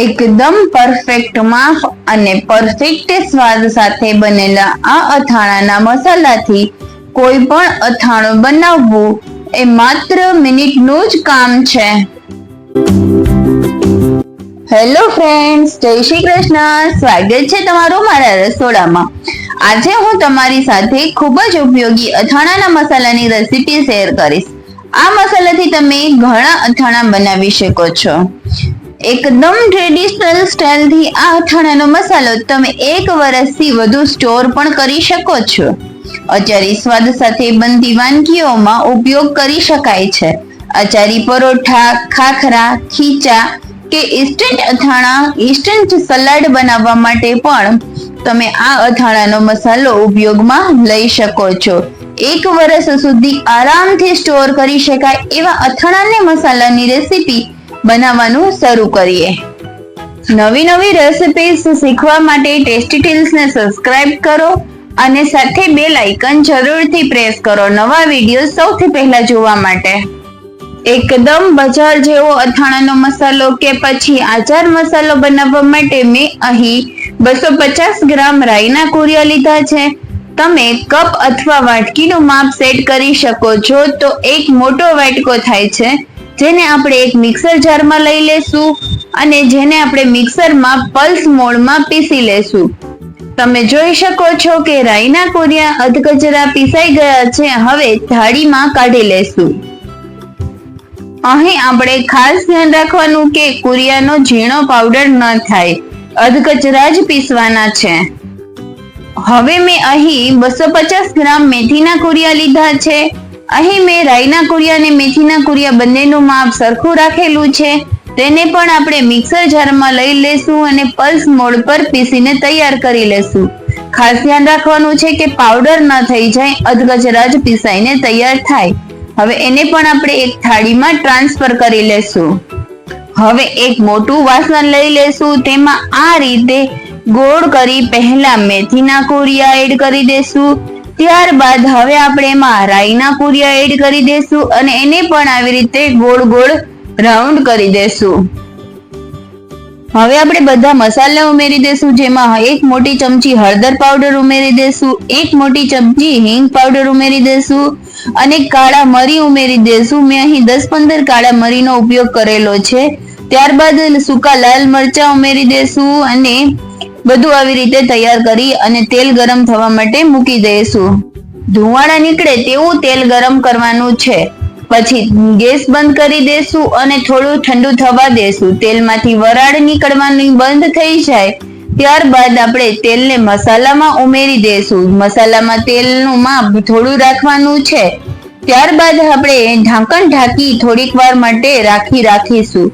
એકદમ પરફેક્ટ માપ અને પરફેક્ટ સ્વાદ સાથે બનેલા આ અથાણાના મસાલાથી કોઈ પણ અથાણું બનાવવું એ માત્ર મિનિટનું જ કામ છે. હેલો ફ્રેન્ડ્સ જય શ્રી કૃષ્ણ. સ્વાગત છે તમારું મારા રસોડામાં. આજે હું તમારી સાથે ખૂબ જ ઉપયોગી અથાણાના મસાલાની રેસીપી શેર કરીશ. આ મસાલાથી તમે ઘણા અથાણા બનાવી શકો છો. એકદમ ટ્રેડિશનલ સ્ટાઇલથી આ અથાણાનો મસાલો તમે એક વર્ષથી વધુ સ્ટોર પણ કરી શકો છો. અચારી સ્વાદ સાથે બનતી વાનગીઓમાં ઉપયોગ કરી શકાય છે. અચારી પરોઠા, ખાખરા, ખીચા કે ઇન્સ્ટન્ટ અથાણા ઇન્સ્ટન્ટ સલાડ બનાવવા માટે પણ તમે આ અથાણાનો મસાલો ઉપયોગમાં લઈ શકો છો. એક વર્ષ સુધી આરામથી સ્ટોર કરી શકાય એવા અથાણાને મસાલાની રેસીપી બનાવવાનું શરૂ કરીએ. નવી નવી રેસિપીઝ શીખવા માટે ટેસ્ટી ટીલ્સને સબસ્ક્રાઇબ કરો અને સાથે બેલ આઇકન જરૂરથી પ્રેસ કરો નવા વીડિયો સૌથી પહેલા જોવા માટે. એકદમ બજાર જેવો અથાણાનો મસાલો કે પછી આચાર મસાલો બનાવવા માટે મેં અહીં બસો પચાસ ગ્રામ રાઈના કુરિયા લીધા છે. તમે કપ અથવા વાટકીનું માપ સેટ કરી શકો છો તો એક મોટો વાટકો થાય છે. જેને આપણે એક મિક્સર જારમાં લઈ લેશું અને જેને આપણે મિક્સરમાં પલ્સ મોડમાં પીસી લેશું. તમે જોઈ શકો છો કે રાઈના કોરિયા અધકચરા પીસાઈ ગયા છે. હવે થાળીમાં કાઢી લેશું. અહીં આપણે ખાસ ધ્યાન રાખવાનું કે કુરિયાનો ઝીણો પાવડર ન થાય. અધકચરા જ પીસવાના છે. હવે મેં અહીં બસો પચાસ ગ્રામ મેથીના કુરિયા લીધા છે. અહીં મેં રાઈના કુરિયા અને મેથીના કુરિયા બંનેનું માપ સરખું રાખેલું છે. તેને પણ આપણે મિક્સર જારમાં લઈ લેશું અને પલ્સ મોડ પર પીસીને તૈયાર કરી લેશું. ખાસ ધ્યાન રાખવાનું છે કે પાવડર ન થઈ જાય અધગજરા જ પીસાઈને તૈયાર થાય. હવે એને પણ આપણે એક થાળીમાં ટ્રાન્સફર કરી લેશું. હવે એક મોટું વાસણ લઈ લેશું, તેમાં આ રીતે ગોળ કરી પહેલા મેથીના કોરિયા એડ કરી દેશું. ત્યારબાદ હવે આપણે એમાં રાઈના પૂરિયા એડ કરી દેશું અને એને પણ આવી રીતે ગોળ ગોળ રાઉન્ડ કરી દેશું. હવે આપણે બધા મસાલા ઉમેરી દેશું, જેમાં એક મોટી ચમચી હળદર પાવડર ઉમેરી દેશું, એક મોટી ચમચી હિંગ પાવડર ઉમેરી દેશું અને કાળા મરી ઉમેરી દેશું. મેં અહીં દસ પંદર કાળા મરીનો ઉપયોગ કરેલો છે. ત્યારબાદ સૂકા લાલ મરચા ઉમેરી દેશું અને બધું આવી રીતે તૈયાર કરી અને તેલ ગરમ થવા માટે મૂકી દઈશું. ધુવાળા નીકળે તેવું તેલ ગરમ કરવાનું છે. પછી ગેસ બંધ કરી દેશું અને થોડું ઠંડુ થવા દેશું. તેલમાંથી વરાળ નીકળવાની બંધ થઈ જાય. ત્યારબાદ આપણે તેલને મસાલામાં ઉમેરી દેશું. મસાલામાં તેલનું માપ થોડું રાખવાનું છે. ત્યારબાદ આપણે ઢાંકણ ઢાંકી થોડીક વાર માટે રાખી રાખીશું.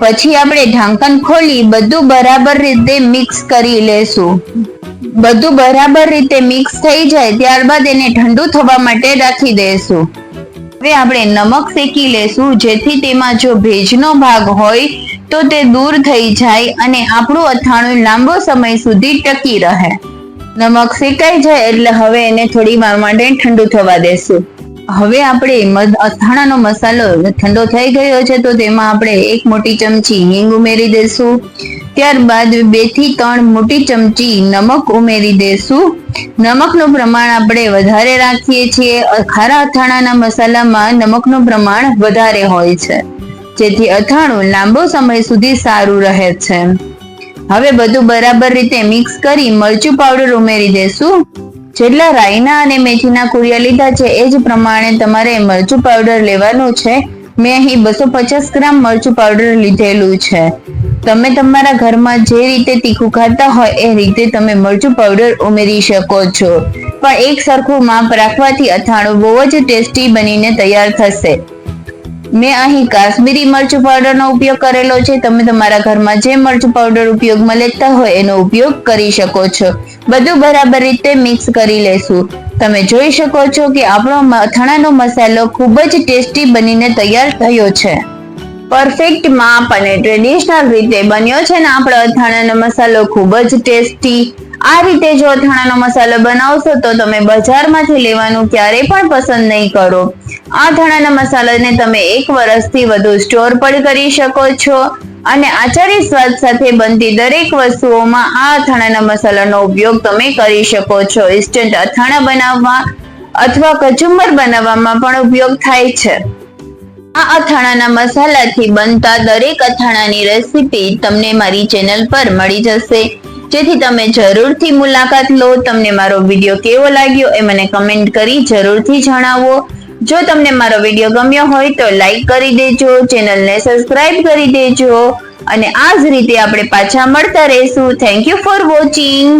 પછી આપણે ઢાંકણ ખોલી બધું બરાબર રીતે મિક્સ કરી લેશું. બધું બરાબર રીતે મિક્સ થઈ જાય ત્યારબાદ એને ઠંડુ થવા માટે રાખી દઈશું હવે આપણે નમક શેકી લેશું, જેથી તેમાં જો ભેજનો ભાગ હોય તો તે દૂર થઈ જાય અને આપણું અથાણું લાંબો સમય સુધી ટકી રહે. નમક શેકાઈ જાય એટલે હવે એને થોડી વાર માટે ઠંડુ થવા દેશું. હવે આપણે અથાણાનો મસાલો ઠંડો થઈ ગયો છે તો તેમાં આપણે એક મોટી ચમચી હિંગ ઉમેરી દેશું. ત્યારબાદ બેથી ત્રણ મોટી ચમચી નમક ઉમેરી દેશું. નમકનું પ્રમાણ આપણે વધારે રાખીએ છીએ. ખારા અથાણાના મસાલામાં નમકનું પ્રમાણ વધારે હોય છે. જેથી અથાણું લાંબો સમય સુધી સારું રહે છે. હવે બધું બરાબર રીતે મિક્સ કરી મરચું પાવડર ઉમેરી દેશું. જેટલા રાઈના અને મેથીના કુરિયા લીધા છે, એ જ પ્રમાણે તમારે મરચું પાવડર લેવાનું છે. મેં અહીં બસો પચાસ ગ્રામ મરચું પાવડર લીધેલું છે. તમે તમારા ઘરમાં જે રીતે તીખું ખાતા હોય, એ રીતે તમે મરચું પાવડર ઉમેરી શકો છો. પણ એક સરખું માપ રાખવાથી અથાણું બહુ જ ટેસ્ટી બનીને તૈયાર થશે. મેં અહીં કાશ્મીરી મરચું પાવડરનો ઉપયોગ કરેલો છે. તમે તમારા ઘરમાં જે મરચું પાવડર ઉપયોગમાં લેતા હોય એનો ઉપયોગ કરી શકો છો. બધું બરાબર રીતે મિક્સ કરી લેશું. તમે જોઈ શકો છો કે આપણો અથાણાનો મસાલો ખૂબ જ ટેસ્ટી બનીને તૈયાર થયો છે. પરફેક્ટ માપ અને ટ્રેડિશનલ રીતે બન્યો છે ને આપણો અથાણાનો મસાલો ખૂબ જ ટેસ્ટી આ રીતે જો અથાણાનો મસાલો બનાવશો તો તમે બજારમાંથી લેવાનું ક્યારેય પણ પસંદ નહીં કરો. આ અથાણાના મસાલાને તમે એક વર્ષથી વધુ સ્ટોર પણ કરી શકો છો અને આચારી સ્વાદ સાથે બનતી દરેક વસ્તુઓમાં આ અથાણાના મસાલાનો ઉપયોગ તમે કરી શકો છો. ઇન્સ્ટન્ટ અથાણા બનાવવા અથવા કચુંબર બનાવવામાં પણ ઉપયોગ થાય છે. આ અથાણાના મસાલાથી બનતા દરેક અથાણાની રેસીપી તમને મારી ચેનલ પર મળી જશે. જેથી તમે જરૂરથી મુલાકાત લો. તમને મારો વીડિયો કેવો લાગ્યો એ મને કમેન્ટ કરી જરૂરથી જણાવો. જો તમને મારો વીડિયો ગમ્યો હોય તો લાઈક કરી દેજો, ચેનલને સબસ્ક્રાઇબ કરી દેજો અને આ જ રીતે આપણે પાછા મળતા રહીશું. Thank you for watching